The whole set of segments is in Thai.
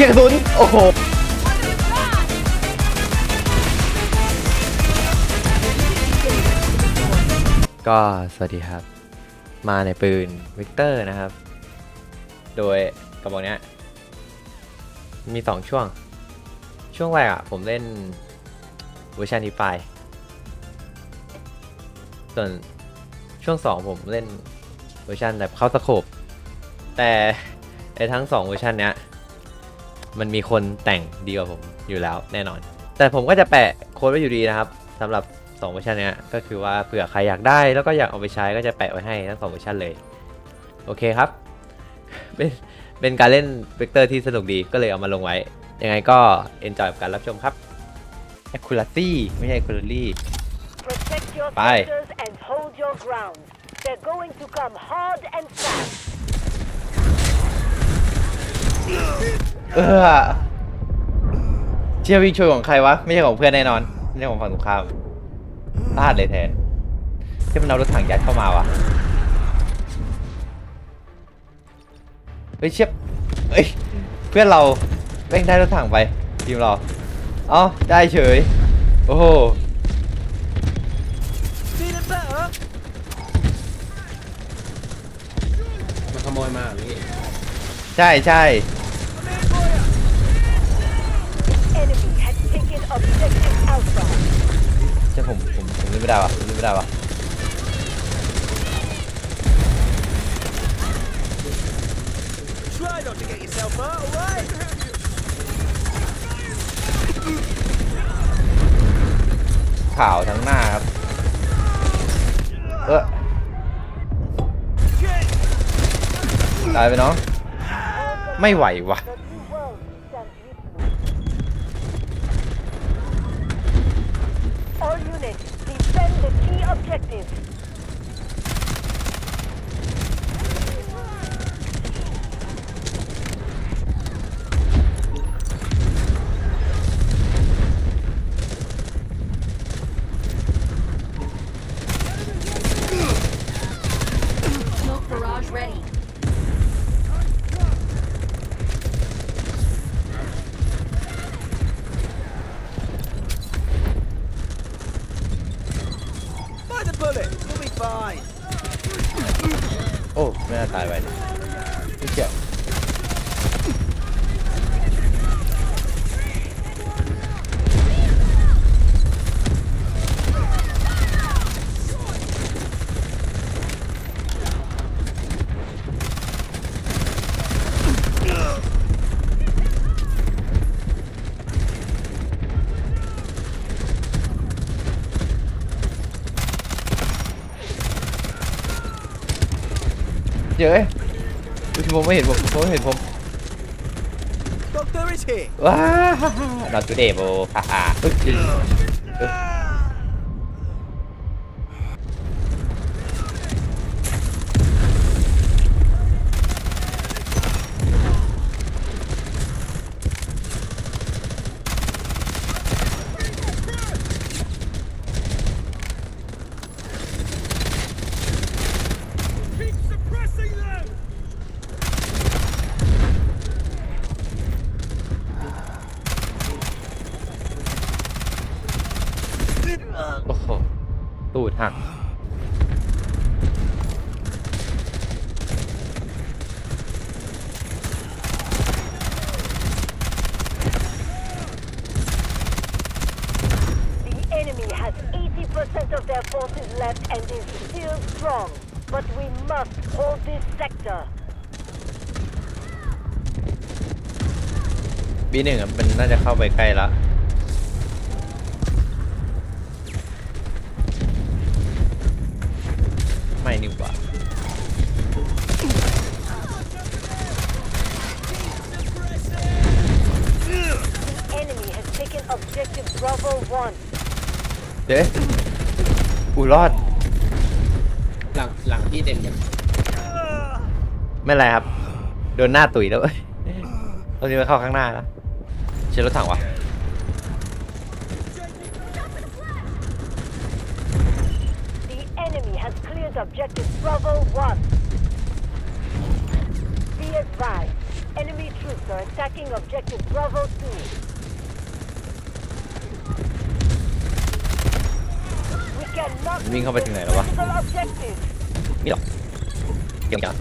เชียร์กระสุนโอ้โหก็สวัสดีครับ มาในปืนวิกเตอร์นะครับ โดยกระบอกเนี้ย มี 2 ช่วง ช่วงแรกอะผมเล่นเวอร์ชันที่ไฟส่วนช่วง 2 ผมเล่นเวอร์ชันแบบเข้าสโคปแต่ไอ้ทั้ง 2 เวอร์ชันเนี้ย มันมีคนแต่งดีกว่าผมอยู่แล้วแน่นอน แต่ผมก็จะแปะโค้ดไว้อยู่ดีนะครับสำหรับ2เวอร์ชันเนี้ยก็คือว่าเผื่อใครอยากได้แล้วก็อยากเอาไปใช้ก็จะแปะไว้ให้ทั้ง2เวอร์ชันเลยโอเคครับเป็นเป็นการเล่นเวกเตอร์ที่สนุกดีก็เลยเอามาลงไว้ ยังไงก็ enjoy กับการรับชมครับ accuracy ไม่ใช่ accuracy Protect your Bye. sectors and hold your ground. They're going to come hard and fast. เออเชี่ยวิ่งช่วยของใครวะ ไม่ใช่ของเพื่อนแน่นอน ไม่ใช่ของฝั่งตรงข้ามพลาดเลยแทนเชี่ยมันเอารถถังยัดเข้ามาวะเฮ้ยเชี่ยเฮ้ยเพื่อนเราแม่งได้รถถังไปทีมเราเอ้าได้เฉย โอ้โหมันขโมยมาอย่างนี้ใช่ใช่ objective Alpha. ใช่ผมผมผมเล่นไม่ได้วะผมเล่นไม่ได้วะข่าวทั้งหน้าครับ เออตายไปน้อง ไม่ไหววะ The new world stands with you. All units, defend the key objectives. 'By the bullet, you'll be fine. โอ้ ไม่น่าตายไปไม่เกี่ยว เดี๋ยวเอ้ยผมไม่เห็นผมผมไม่เห็นผม Doctor is here. ว้าดอทจูเดโบฮ่าฮ่าเฮ้ยเอ้ย โอ้โห ตูดหัก The enemy has 80% of their forces left and is still strong. But we must hold this sector. บีหนึ่งอะมันน่าจะเข้าไปใกล้ละ เด้อูรอด หลังหลังที่เต็มยังไม่เป็นไรครับ โดนหน้าตุ๋ยแล้วเอ้ยตอนนี้มันเข้าข้างหน้าแล้วเช็ดรถถังวะ The enemy has cleared objective Bravo 1. Be advised, enemy troops are attacking objective Bravo 2. We cannot วิ่งเข้าไปถึงไหนแล้ววะ critical objective. นี่หรอเดี๋ยวก่อน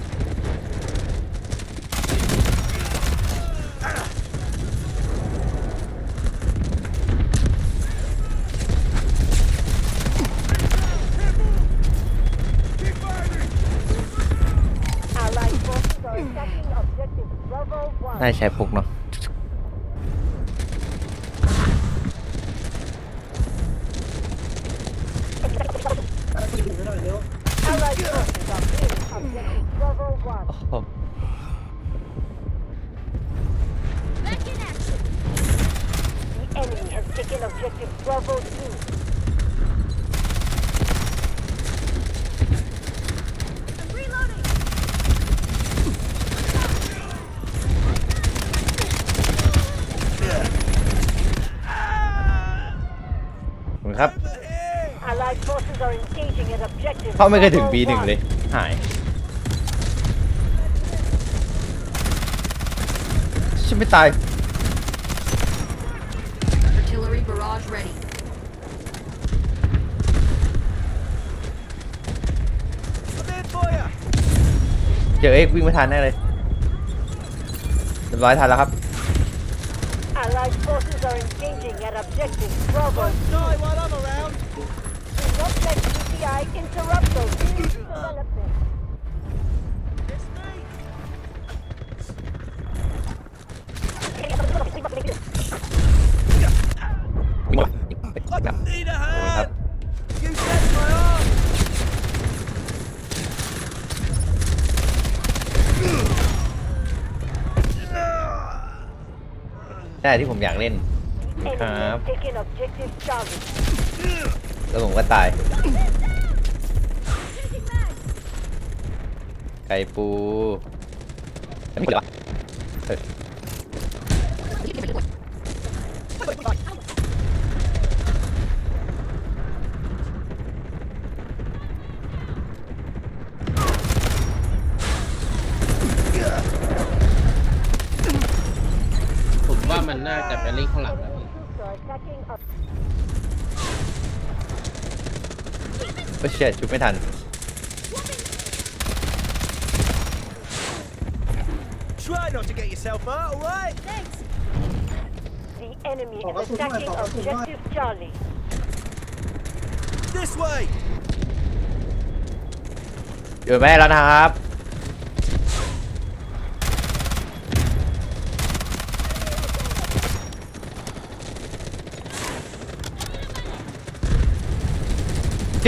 Allied forces are attacking objective Bravo 1. น่าจะใช้พกเนาะ Allied forces are in objective Bravo 1. โอ้โห The enemy has taken objective Bravo 2. Reloading. ขอบคุณครับ Allied forces are engaging at objective เขาไม่เคยถึง Bravo B1 1. เลย หาย ฉันไม่ตาย Artillery barrage ready. I'm in for you. เจอเอ็กวิ่งไม่ทันแน่เลยเรียบร้อยทันแล้วครับ Allied forces are engaging at objective Bravo 2. Let GTI interrupt those development. It's me. วิ่งมาไปกลับ Need a ขอบคุณครับ hand. You set my arm. ได้ที่ผมอยากเล่น Enemy ครับ has taken objective Charlie. แล้วผมก็ตาย ไก่ปูอันนี้เหรอเผมว่ามันน่าจะไปเล่นข้างหลังแล้ว Enemy troops are attacking ob- เฮ้ยเชี่ยชุบไม่ทัน yourself hurt, all right? The enemy is attacking objective Charlie. This way. อยู่แม่แล้วนะครับ เ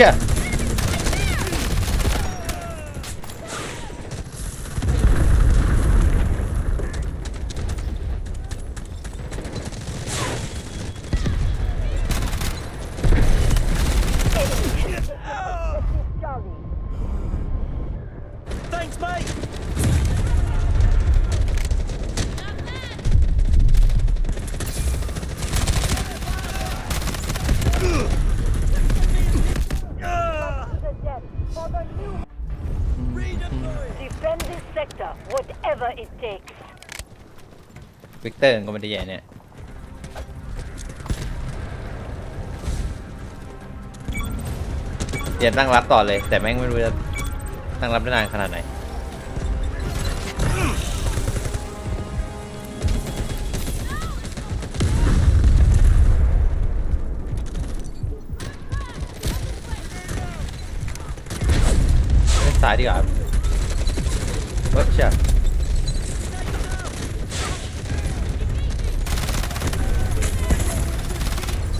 Mistakes. วิกเตอร์ก็ไม่ได้แย่เนี่ยเดี๋ยวตั้งรับต่อเลย แต่แม่งไม่รู้จะตั้งรับได้นานขนาดไหน เล่นซ้ายดีกว่าบเฮ้ยเชี่ย เช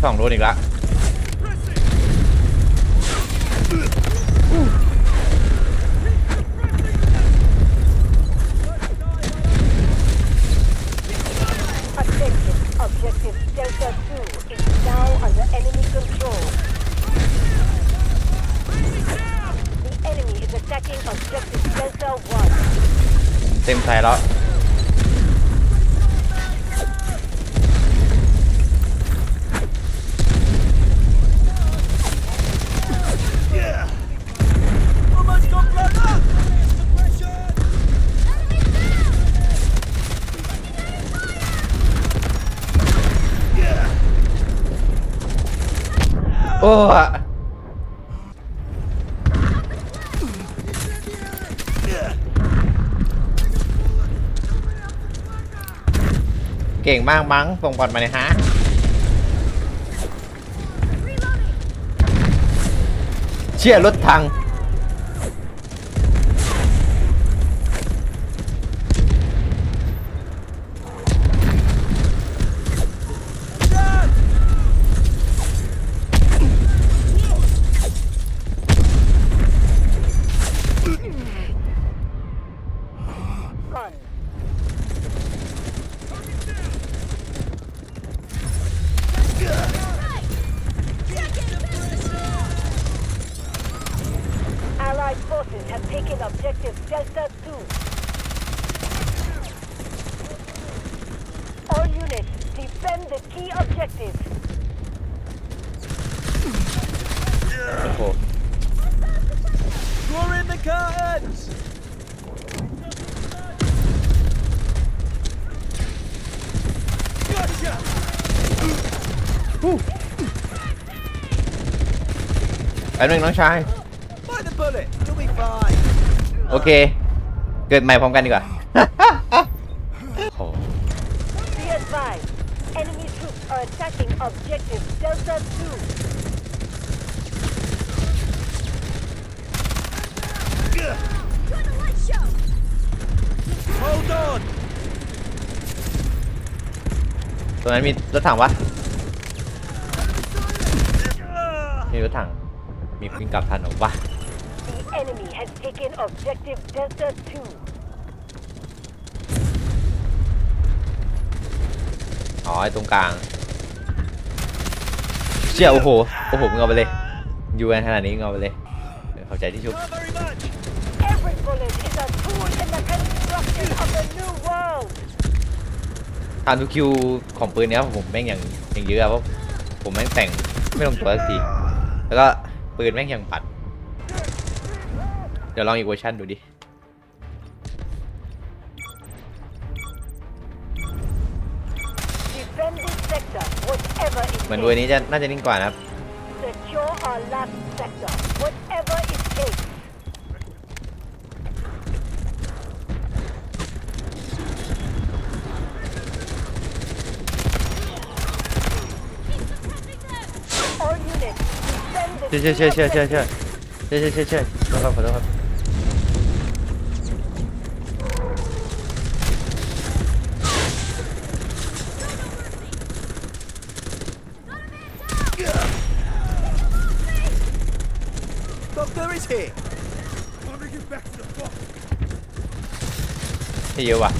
ที่สองโดนอีกละ Attention, objective Delta 2 is now under enemy control. The enemy is attacking objective Delta 1. เต็มใจแล้ว เก่งมากมั้งส่งบอลมาเลยฮะเชี่ยรถถัง Gone. Allied forces have taken objective Delta 2. All units, defend the key objectives. โอ้โห Draw in the curtains! Gotcha! แป๊บนึงน้องชาย Bite the bullet! You'll be fine! โอเค เกิดใหม่พร้อมกันดีกว่า โอ้โห Be advised, enemy troops are attacking objective Delta 2. Hold on! ตรงนั้นมีรถถังวะ มีรถถัง มีวิ่งกลับทันเหรอวะ The enemy has taken objective Delta 2. อ๋อไอ้ตรงกลาง เชี่ยโอ้โห โอ้โหมึงเอาไปเลยอยู่กันขนาดนี้มึงเอาไปเลยเออเข้าใจที่ชุบ Not very much! Every bullet is a tool in the construction of the new world. ตามทุกคิวของปืนเนี้ยผมแม่งอย่างอย่างเยอะอะเพราะผมแม่งแต่งไม่ลงตัวสักที แล้วก็ปืนแม่งอย่างปัด เดี๋ยวลองอีกเวอร์ชันดูดิ Defend this sector, whatever it เหมือนเวอร์ takes. นี้จะน่าจะนิ่งกว่านะครับ Secure our last sector, whatever it takes. All units, defend the เชื่อเชื่อ key เชื่อเชื่อเชื่อ objectives. เชื่อเชื่อเชื่อเชื่อขอโทษครับขอโทษครับ Doctor is here! ที่เยอะว่ะ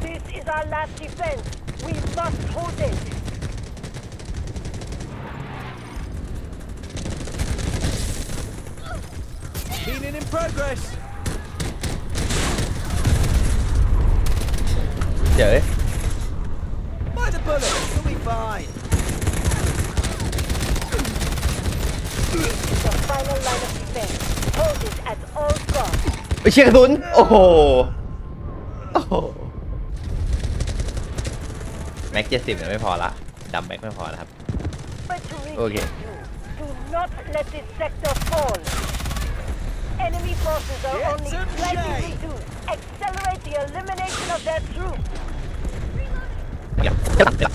This is our last defense. We must hold it. Healing in progress! เดี๋ยวเอ้ย Bite the bullet! You'll be fine! The final line of defense. Hold it at all costs. ไปเชี่ยกระสุนโอ้โห โอ้โห แม็กเจ็ดสิบเนี่ยไม่พอละดำแม็กไม่พอแล้วครับ But to reach Okay. you, do not let this sector fall. Enemy forces are Get only some slightly shade. reduced. Accelerate the elimination of their troops. เดี๋ยวเดี๋ยวเดี๋ยว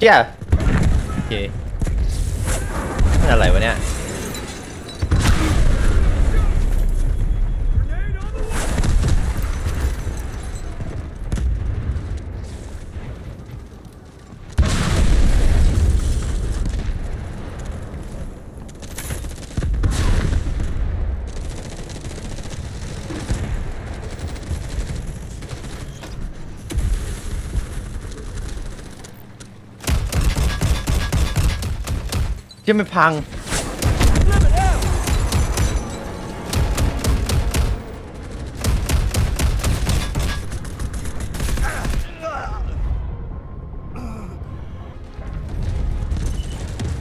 เจ้าโอเคอะไรวะเนี่ย เชี่ยไม่พัง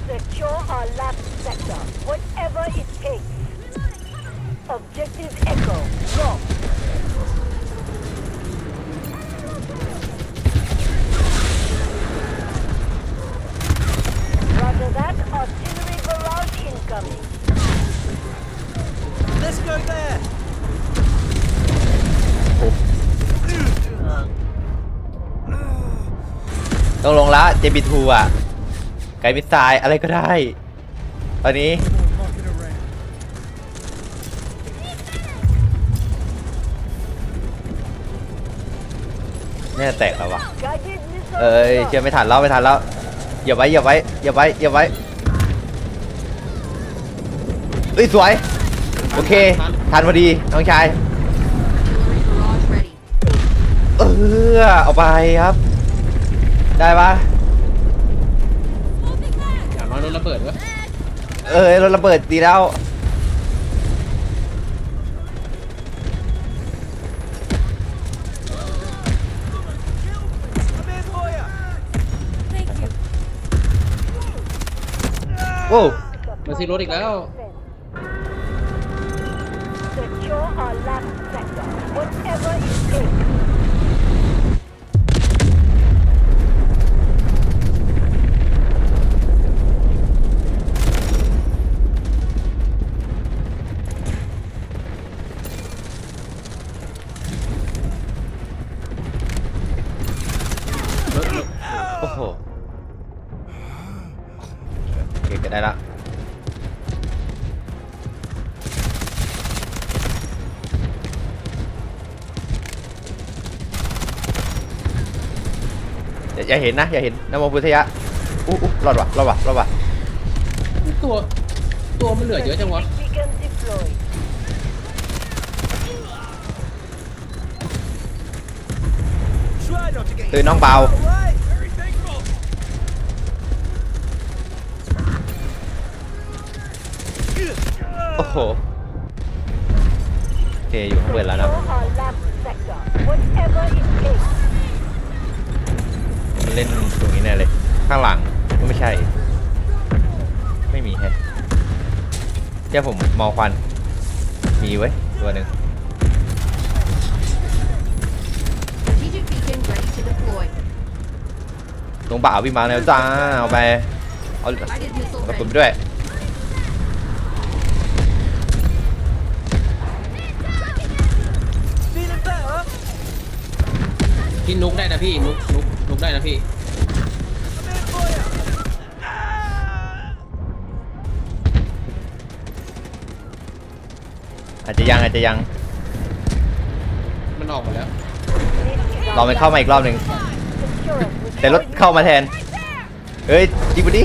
Secure our last sector, whatever it takes. Objective Echo, locked. จบีทูอะ ไกด์มิสไซล์อะไรก็ได้ ตอนนี้ แน่แตกแล้ววะเอ้ยเชื่อไม่ทันแล้วไม่ทันแล้วอย่าไว้อย่าไว้อย่าไว้อย่าไว้เฮ้ยสวย โอเคทันพอดีน้องชายเออเอาไปครับ ได้ปะ รถระเบิดวะเออรถระเบิดดีแล้ว I'm in for you. โอ้มาซื้อรถอีกแล้ว Secure our last sector, whatever it takes. เคก็ได้ละอย่าอย่าเห็นนะอย่าเห็นนะโมพุทธยะอู้อู้รอดว่ะรอดว่ะรอดว่ะตัวตัวมันเหลือเยอะจังวะ Beacon deployed. Try not to get ตื่นน้องเปา โอ้โหโอเคอยู่ข้างบนแล้วนะ our last sector, whatever it takes. มันเล่นตรงนี้แน่เลย ข้างหลังก็ไม่ใช่ ไม่มีแฮะเดี๋ยวผมมองควัน มีไว้ยตัวหนึ่ง Strategic beacon ready to deploy. ตรงบ่าววิ่งมาแล้วจ้า เอาไป เอา Guided missile กระสุน ready. ไปด้วย พี่นุกได้นะพี่นุกนุกนุกได้นะพี่ I'm in for you. อาจจะยังอาจจะยัง มันออกหมดแล้ว This is รอ our มันเข้ามาอีกรอบหนึ่ง secure it with แต่รถ all you เข้ามาแทนเฮ้ยยิงไปดิ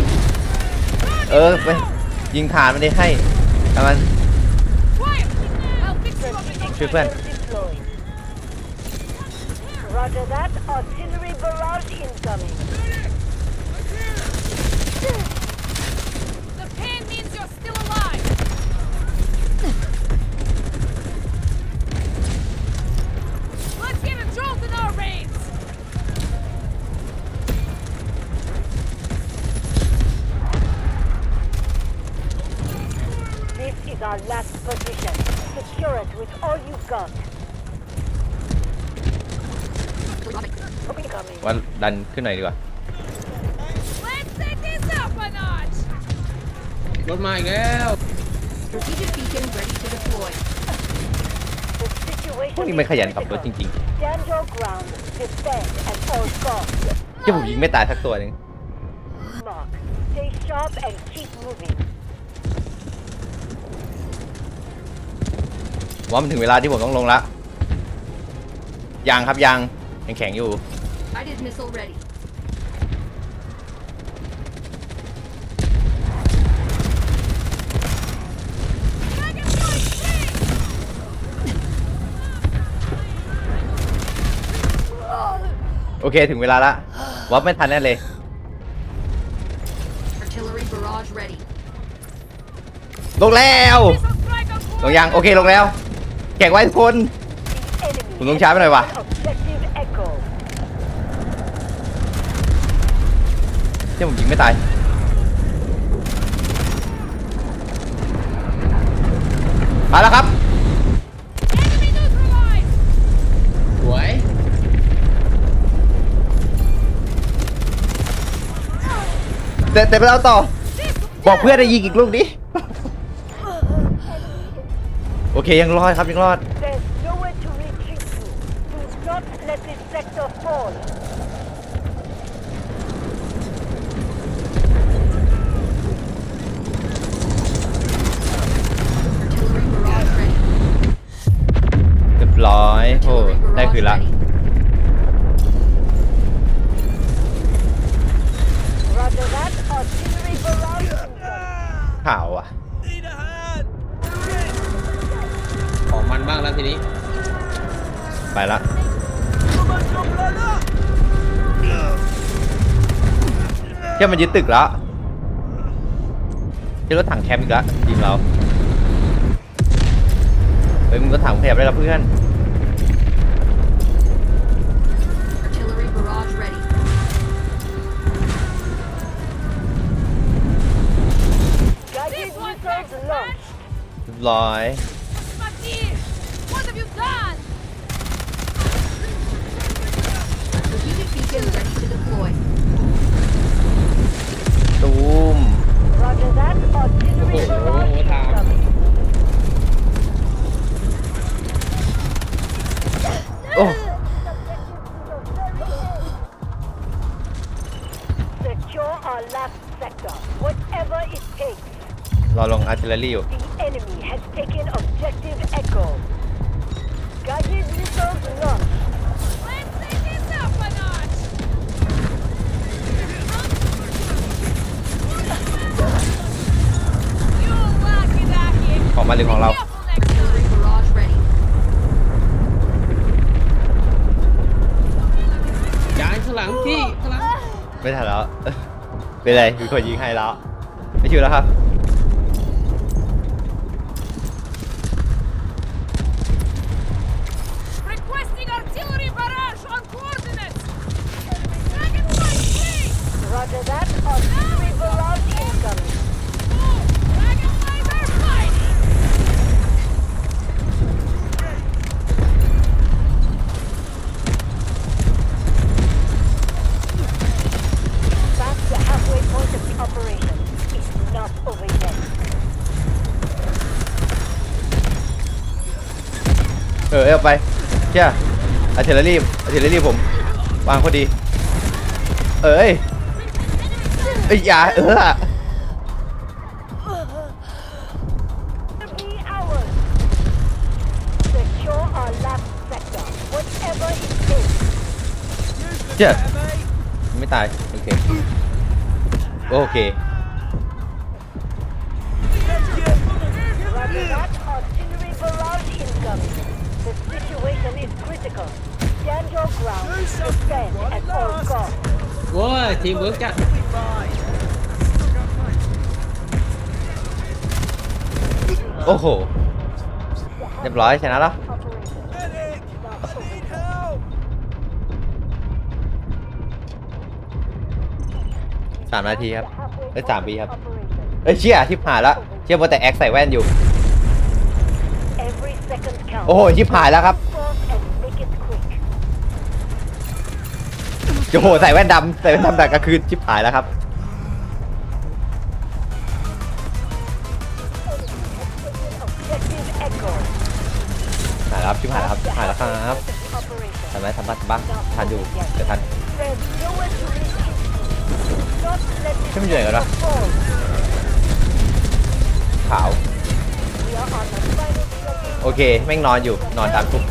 เออไปยิงฐานมันได้ให้ทำมัน Strategic Sure, plan. beacon deployed. Roger that, artillery barrage incoming. The pain means you're still alive. Let's get a jolt in our veins. This is our last position. Secure it with all you've got. ว่าดันขึ้นหน่อยดีกว่า Let's take this up a notch. รถมาอีกแล้ว Strategic beacon ready to deploy. The situation พวกนี้มัน is ขยันขับรถ critical. จริง Stand your ground. Defend at all costs. ๆที่ผมยิงไม่ตายสักตัวหนึ่ง Mark. Stay sharp and keep moving. ว่ามันถึงเวลาที่ผมต้องลงละยังครับยังยังแข็งอยู่ Guided missile ready. โอเคถึงเวลาละวับไม่ทันแน่เลย Artillery barrage ready. ลงแล้ว Missile strike on ลงยัง โอเค ลงแล้ว แข่งไว้ทุกคน Enemy. ผมต้องช้าไปหน่อยวะ Objective ที่ผมยิงไม่ตายมาแล้วครับ Enemy neutralized! สวยแต่แต่ไปแล้วต่อ บอกเพื่อนให้ยิงอีกลูกดิ โอเคยังรอดครับยังรอด แล้วทีนี้ไปละ Someone's got blood up. แค่มันยึดตึกแล้วที่รถถังแคมป์อีกแล้วยิงเราเฮ้ยมึงรถถังขยับได้แล้วเพื่อน Artillery barrage ready. Guided This one missiles takes launched. เรียบร้อย Mati! What have you done? Strategic beacon ready to deploy. ตูม Roger that. Artillery Oh, barrage oh, time. incoming. โอ้ Secure our last sector, whatever it takes. รอลงอาร์ติเลอรี่อยู่ The enemy has taken objective มาหรือของเรา Auxiliary barrage ready. ยางข้างหลังพี่ข้างหลังไม่ทันแล้ว เป็นไรมีคนยิงให้แล้ว ไม่ชิวแล้วครับ Requesting artillery barrage on coordinates! Dragonflight, please! Roger that. เออเอาไปเชี่ยอาร์ติเลอรี่อาร์ติเลอรี่ผมวางพอดี เอ้ยเอ้ยอย่าเออเชี่ย Yeah, mate. ไม่ตาย โอเค โอเค situation is critical. Stand your ground. Defend at all costs. โว้ยทีมเวิร์กจัด Be fine. โอ้โห เรียบร้อยชนะแล้ว Operation. Medic. Need help. สามนาทีครับ Halfway เอ้ยสามปีครับ operation. เอ้ยเชี่ยชิบหายแล้วเชี่ยมัวแต่แอคใส่แว่นอยู่ Every second counts. โอ้โหชิบหายแล้วครับ Fast and make it quick. โอ้โหใส่แว่นดำใส่แว่นดำแต่กลางคืนชิบหายแล้วครับ หายแล้วครับชิบหายแล้วครับชิบหายแล้วครับทันไหมทันปะทันปะทันอยู่เดี๋ยวทัน There's nowhere to reach. Don't let this ใช่มันอยู่ไหนกันวะ fall. ขาว โอเค แม่งนอนอยู่นอนตามทุก